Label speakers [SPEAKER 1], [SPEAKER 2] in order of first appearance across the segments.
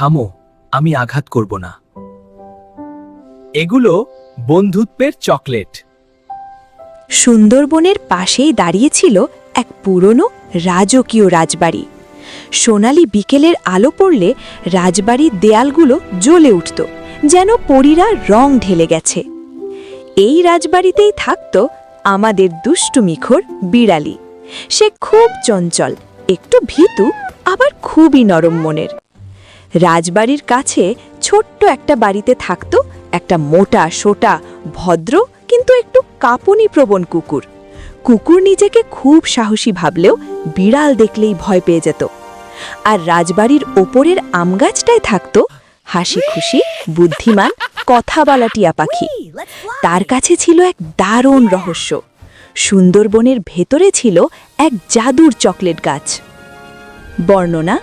[SPEAKER 1] থামো, আমি আঘাত করব না। এগুলো বন্ধুত্বের চকলেট।
[SPEAKER 2] সুন্দরবনের পাশেই দাঁড়িয়েছিল এক পুরনো রাজকীয় রাজবাড়ি। সোনালি বিকেলের আলো পড়লে রাজবাড়ির দেয়ালগুলো জ্বলে উঠত, যেন পরীরা রং ঢেলে গেছে। এই রাজবাড়িতেই থাকত আমাদের দুষ্টু দুষ্টুমিখর বিড়ালি। সে খুব চঞ্চল, একটু ভীতু, আবার খুবই নরম মনের। রাজবাড়ির কাছে ছোট্ট একটা বাড়িতে থাকত একটা মোটা, সোটা, ভদ্র, কিন্তু একটু কাঁপুনি প্রবণ কুকুর। কুকুর নিজেকে খুব সাহসী ভাবলেও বিড়াল দেখলেই ভয় পেয়ে যেত। আর রাজবাড়ির ওপরের আমগাছটায় থাকত হাসি খুশি বুদ্ধিমান কথা বলা টিয়া পাখি। তার কাছে ছিল এক দারুণ রহস্য। সুন্দরবনের ভেতরে ছিল এক জাদুর চকলেট গাছ। বর্ণনা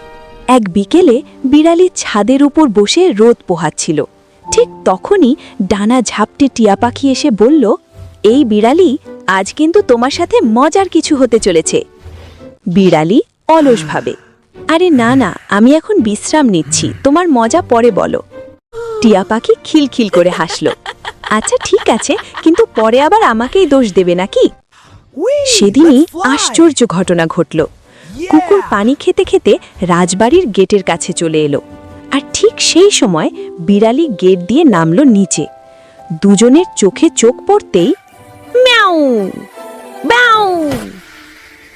[SPEAKER 2] এক বিকেলে বিড়ালি ছাদের উপর বসে রোদ পোহাচ্ছিল। ঠিক তখনই ডানা ঝাপটে টিয়া পাখি এসে বলল এই বিড়ালি আজ কিন্তু তোমার সাথে মজার কিছু হতে চলেছে। বিড়ালি অলসভাবে আরে না না আমি এখন বিশ্রাম নিচ্ছি তোমার মজা পরে বলো। টিয়া পাখি খিলখিল করে হাসল আচ্ছা ঠিক আছে কিন্তু পরে আবার আমাকেই দোষ দেবে নাকি? সেদিনই আশ্চর্য ঘটনা ঘটল। কুকুর পানি খেতে খেতে রাজবাড়ির গেটের কাছে চলে এলো। আর ঠিক সেই সময় বিড়ালি গেট দিয়ে নামলো নিচে। দুজনের চোখে চোখ পড়তেই ম্যাও ম্যাও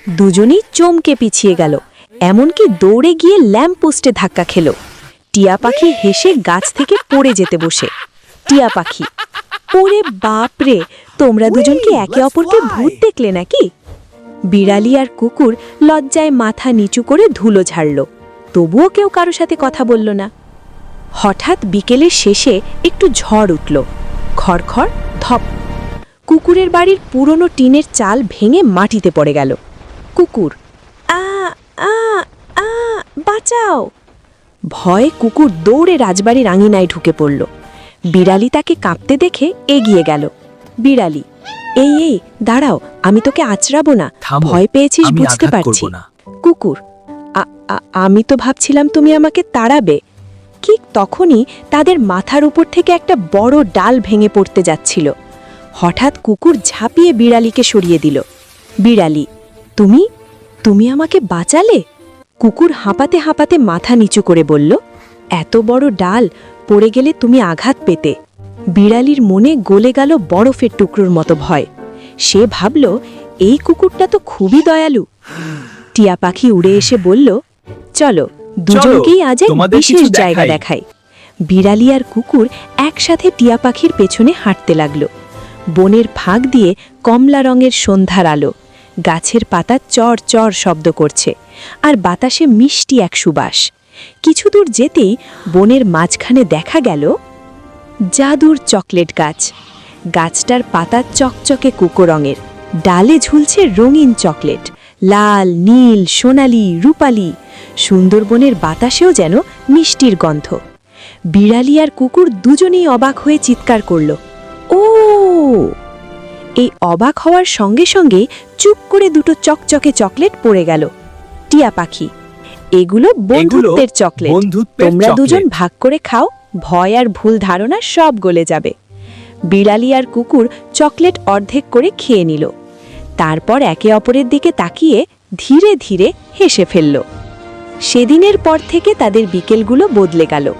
[SPEAKER 2] দুজনেই চমকে পিছিয়ে গেল। এমনকি দৌড়ে গিয়ে ল্যাম্প পোস্টে ধাক্কা খেল। টিয়া পাখি হেসে গাছ থেকে পড়ে যেতে বসে। টিয়া পাখি ওরে বাপরে তোমরা দুজনকে একে অপরকে ভূত দেখলে নাকি? বিড়ালি আর কুকুর লজ্জায় মাথা নিচু করে ধুলো ঝাড়ল। তবুও কেউ কারও সাথে কথা বলল না। হঠাৎ বিকেলের শেষে একটু ঝড় উঠল। খড়খড়, ধপ। কুকুরের বাড়ির পুরনো টিনের চাল ভেঙে মাটিতে পড়ে গেল। কুকুর, আ আ আ, বাঁচাও! ভয়ে কুকুর দৌড়ে রাজবাড়ির আঙিনায় ঢুকে পড়ল। বিড়ালি তাকে কাঁপতে দেখে এগিয়ে গেল। বিড়ালি এই এই দাঁড়াও আমি তোকে আঁচড়াবো না।
[SPEAKER 1] থামো,
[SPEAKER 2] ভয় পেয়েছিস
[SPEAKER 1] আমি
[SPEAKER 2] বুঝতে
[SPEAKER 1] আঘাত
[SPEAKER 2] পারছি।
[SPEAKER 1] করব না।
[SPEAKER 2] কুকুর আ- আ- আমি তো ভাবছিলাম তুমি আমাকে তাড়াবে। ঠিক তখনই তাদের মাথার উপর থেকে একটা বড় ডাল ভেঙে পড়তে যাচ্ছিল। হঠাৎ কুকুর ঝাঁপিয়ে বিড়ালিকে সরিয়ে দিল। বিড়ালি তুমি তুমি আমাকে বাঁচালে? কুকুর হাঁপাতে হাঁপাতে মাথা নিচু করে বলল এত বড় ডাল পড়ে গেলে তুমি আঘাত পেতে। বিড়ালির মনে গলে গেল বরফের টুকরোর মতো ভয়। সে ভাবল এই কুকুরটা তো খুবই দয়ালু। টিয়া পাখি উড়ে এসে বলল চলো দুজনকেই আজ এক বিশেষ জায়গা
[SPEAKER 1] দেখাই।
[SPEAKER 2] দেখাই। বিড়ালি আর কুকুর একসাথে টিয়া পাখির পেছনে হাঁটতে লাগল। বনের ফাঁক দিয়ে কমলা রঙের সন্ধ্যার আলো গাছের পাতা চর চর শব্দ করছে আর বাতাসে মিষ্টি এক সুবাস। কিছু দূর যেতেই বনের মাঝখানে দেখা গেল জাদুর চকলেট গাছ। গাছটার পাতা চকচকে কুকো রঙের। ডালে ঝুলছে রঙিন চকলেট। লাল নীল সোনালি রূপালি। সুন্দরবনের বাতাসেও যেন মিষ্টির গন্ধ। বিড়ালি আর কুকুর দুজনেই অবাক হয়ে চিৎকার করল ও! এই অবাক হওয়ার সঙ্গে সঙ্গে চুপ করে দুটো চকচকে চকলেট পড়ে গেল। টিয়া পাখি এগুলো বন্ধুত্বের চকলেট। তোমরা দুজন ভাগ করে খাও। ভয় আর ভুল ধারণা সব গলে যাবে। বিড়ালি আর কুকুর চকলেট অর্ধেক করে খেয়ে নিল। তারপর একে অপরের দিকে তাকিয়ে ধীরে ধীরে হেসে ফেলল। সেদিনের পর থেকে তাদের বিকেলগুলো বদলে গেল।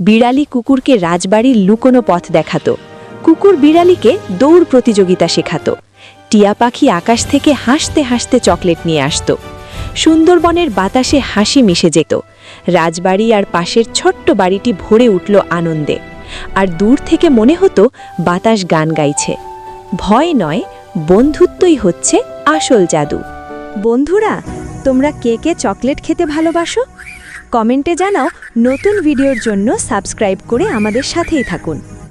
[SPEAKER 2] বিড়ালি কুকুরকে রাজবাড়ির লুকোনো পথ দেখাতো। কুকুর বিড়ালিকে দৌড় প্রতিযোগিতা শেখাতো। টিয়া পাখি আকাশ থেকে হাসতে হাসতে চকলেট নিয়ে আসত। সুন্দরবনের বাতাসে হাসি মিশে যেত। রাজবাড়ি আর পাশের ছোট্ট বাড়িটি ভরে উঠল আনন্দে। আর দূর থেকে মনে হতো বাতাস গান গাইছে। ভয় নয়, বন্ধুত্বই হচ্ছে আসল জাদু। বন্ধুরা, তোমরা কে কে চকলেট খেতে ভালোবাসো? কমেন্টে জানাও নতুন ভিডিওর জন্য সাবস্ক্রাইব করে আমাদের সাথেই থাকুন।